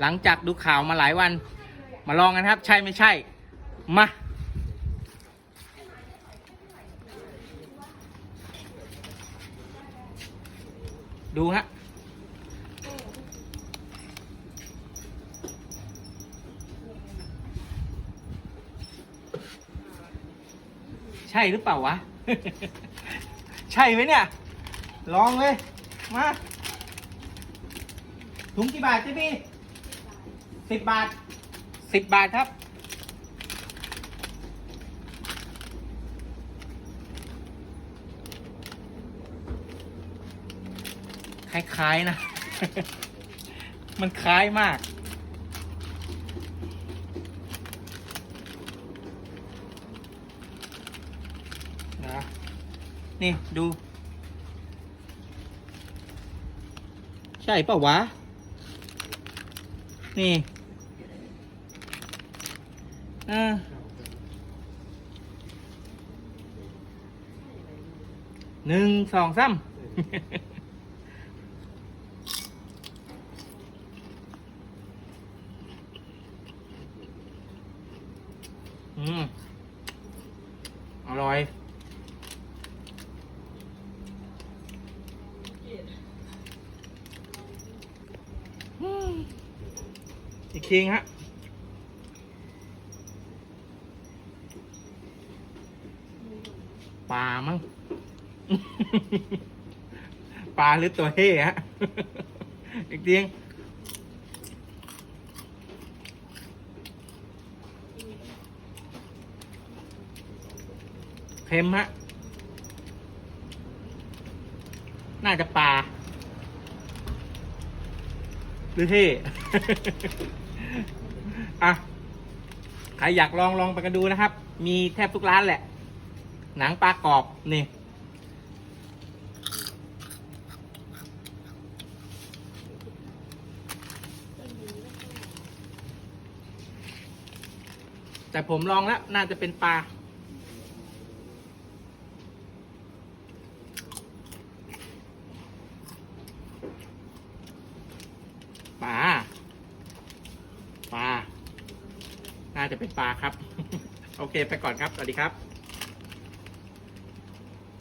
หลังจากดูข่าวมาหลายวัน มาลองกันครับ ใช่ไม่ใช่ มา ดูฮะใช่หรือเปล่าวะ ใช่ไหมเนี่ย ลองเลย มา ถุงกี่บาทจ๊พี่ สิบบาทสิบบาทครับ คล้ายๆนะ มันคล้ายมาก นะ นี่ ดู ใช่ป่าวะ นี่ ออหนึ่งสองสามอืม อร่อยอืมอีกทีฮะ ปลามั้งปลาหรือตัวเฮ่ฮะอีกทีงเค็มฮะ น่าจะปลา หรือเท่อะใครอยากลองลองไปกันดูนะครับ มีแทบทุกร้านแหละ หนังปลากรอบนี่ แต่ผมลองแล้ว น่าจะเป็นปลา ปลา ปลา น่าจะเป็นปลาครับ โอเค ไปก่อนครับ สวัสดีครับ